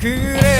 그래.